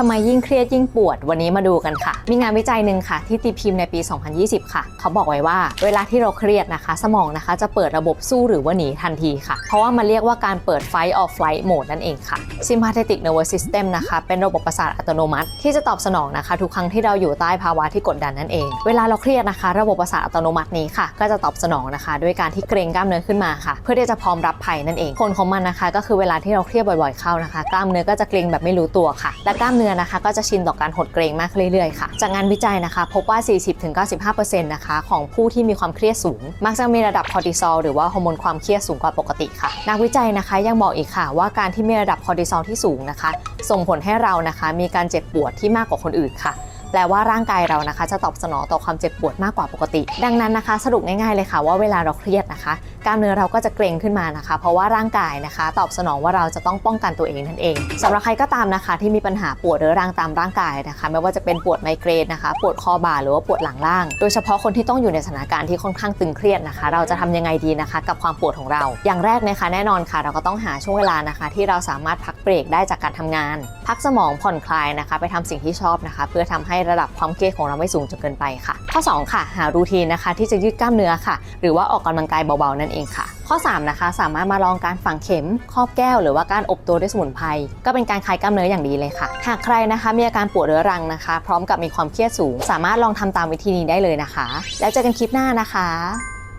ทำไมยิ่งเครียดยิ่งปวดวันนี้มาดูกันค่ะ มีงานวิจัยหนึ่งค่ะ ที่ตีพิมพ์ในปี 2020 ค่ะ เขาบอกไว้ว่า เวลาที่เราเครียดนะคะ สมองนะคะจะเปิดระบบสู้หรือว่าหนีทันทีค่ะ เพราะว่ามันเรียกว่าการเปิด fight or flight mode นั่นเองค่ะ sympathetic nervous system นะคะ เป็นระบบประสาทอัตโนมัติ ที่จะตอบสนองนะคะ ทุกครั้งที่เราอยู่ใต้ภาวะที่กดดันนั่นเอง เวลาเราเครียดนะคะ ระบบประสาทอัตโนมัตินี้ค่ะ ก็จะตอบสนองนะคะด้วยการที่เกรงกล้ามเนื้อขึ้นมาค่ะ เพื่อที่จะพร้อมรับภัยนั่นเองผลของมันนะคะ ก็คือเวลาที่เราเครียดบ่อยๆเข้านะคะ กล้ามเนื้อก็จะเกรงแบบไม่รู้ตัวค่ะและกล้ามเนื้อนะคะ ก็จะชินต่อการหดเกรงมากขึ้นเรื่อยๆค่ะ จากงานวิจัยนะคะ พบว่า 40-95%นะคะของผู้ที่มีความเครียดสูง มักจะมีระดับคอร์ติซอลหรือว่าฮอร์โมนความเครียดสูงกว่าปกติค่ะ นักวิจัยนะคะยังบอกอีกค่ะ ว่าการที่มีระดับคอร์ติซอลที่สูงนะคะ ส่งผลให้เรานะคะ มีการเจ็บปวดที่มากกว่าคนอื่นค่ะ แปลว่าร่างกายเรานะคะ จะตอบสนองต่อความเจ็บปวดมากกว่าปกติ ดังนั้นนะคะ สรุปง่ายๆเลยค่ะว่าเวลาเราเครียดนะคะกล้ามเนื้อเราก็จะเกร็งขึ้นมานะคะ เพราะว่าร่างกายนะคะ ตอบสนองว่าเราจะต้องป้องกันตัวเองนั่นเองสำหรับใครก็ตามนะคะ ที่มีปัญหาปวดเรื้อรังตามร่างกายนะคะ ไม่ว่าจะเป็นปวดไมเกรนนะคะ ปวดคอบ่าหรือว่าปวดหลังล่าง โดยเฉพาะคนที่ต้องอยู่ในสถานการณ์ที่ค่อนข้างตึงเครียดนะคะ เราจะทำยังไงดีนะคะ กับความปวดของเรา อย่างแรกนะคะ แน่นอนค่ะ เราก็ต้องหาช่วงเวลานะคะ ที่เราสามารถพักเบรกได้จากการทำงาน พักสมองผ่อนคลายนะคะ ไปทำสิ่งที่ชอบนะคะ เพื่อทำให้ระดับความเครียดของเราไม่สูงจนเกินไปค่ะ ข้อ 2 ค่ะ หารูทีนนะคะ ที่จะยืดกล้ามเนื้อค่ะ หรือว่าออกกำลังกายเบาๆนั่นเองค่ะ ข้อ 3 นะคะ สามารถมาลองการฝังเข็มครอบแก้ว หรือว่าการอบตัวด้วยสมุนไพรก็เป็นการคลายกล้ามเนื้ออย่างดีเลยค่ะ หากใครนะคะมีอาการปวดเรื้อรังนะคะ พร้อมกับมีความเครียดสูง สามารถลองทำตามวิธีนี้ได้เลยนะคะ แล้วเจอกันคลิปหน้านะคะ